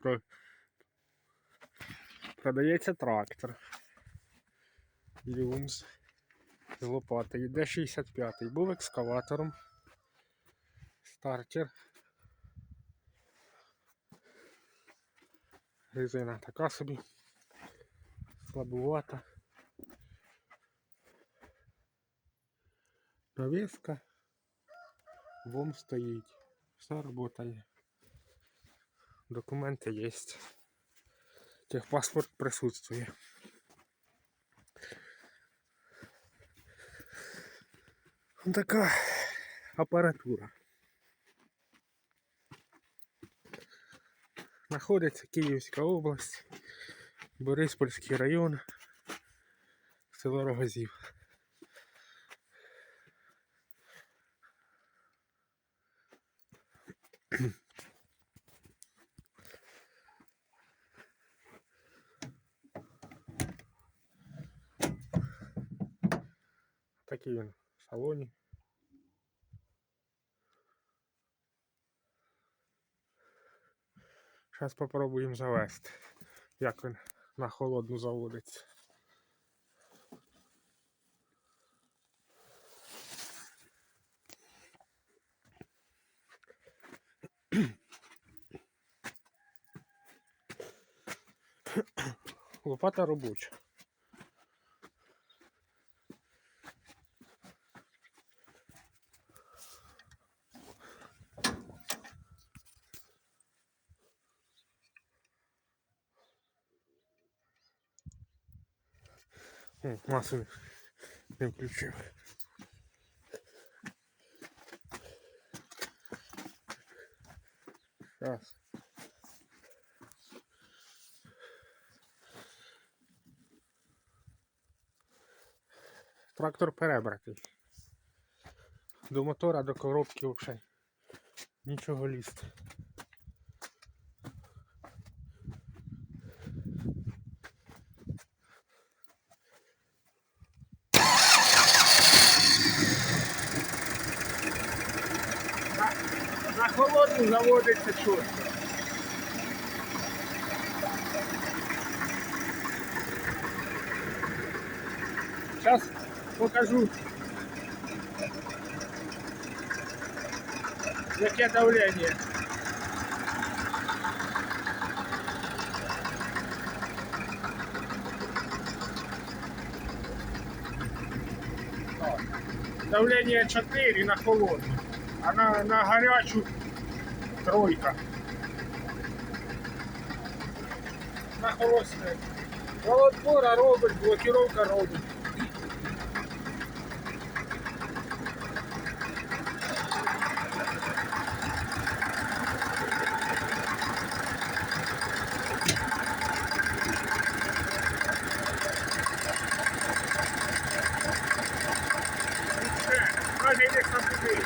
Про... Продається трактор. Люмс. З лопати. Йде 65-й. Був екскаватором. Стартер. Резина така собі. Слабувата. Навіска. Вом стоїть. Все працює. Документи є. Техпаспорт присутствує. Ось Така апаратура. Знаходиться Київська область, Бориспольський район, село Рогозів. Такий він в салоні. Зараз попробуємо завести, як він на холодну заводиться. Лопата робоча. О, масу не включив. Трактор перебратий. До мотора, до коробки взагалі нічого лізти. На, на холодну заводиться чорт. Зараз покажу. Яке давлення. Давление 4 на холодну, а на, на горячу тройка. На холодну. Володбора робить, блокировка робить. Все, Каже, йде сам туди.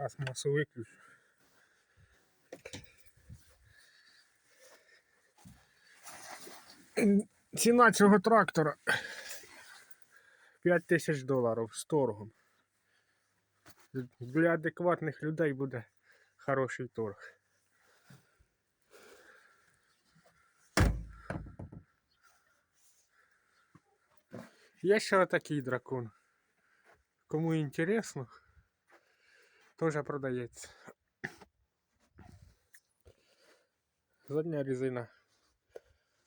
Зараз масу виключу. Ціна цього трактора 5 тисяч доларів з торгом. Для адекватних людей буде хороший торг. Є ще такий дракон. Кому інтересно, теж продається. Задня резина.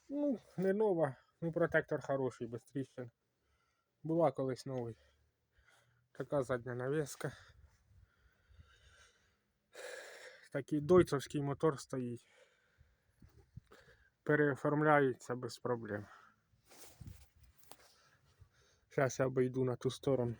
Ну, не нова, ну протектор хороший, без тріщин. Була колись новий. Така задня навіска. Такий дойцовський мотор стоїть. Переоформляється без проблем. Зараз я обійду на ту сторону.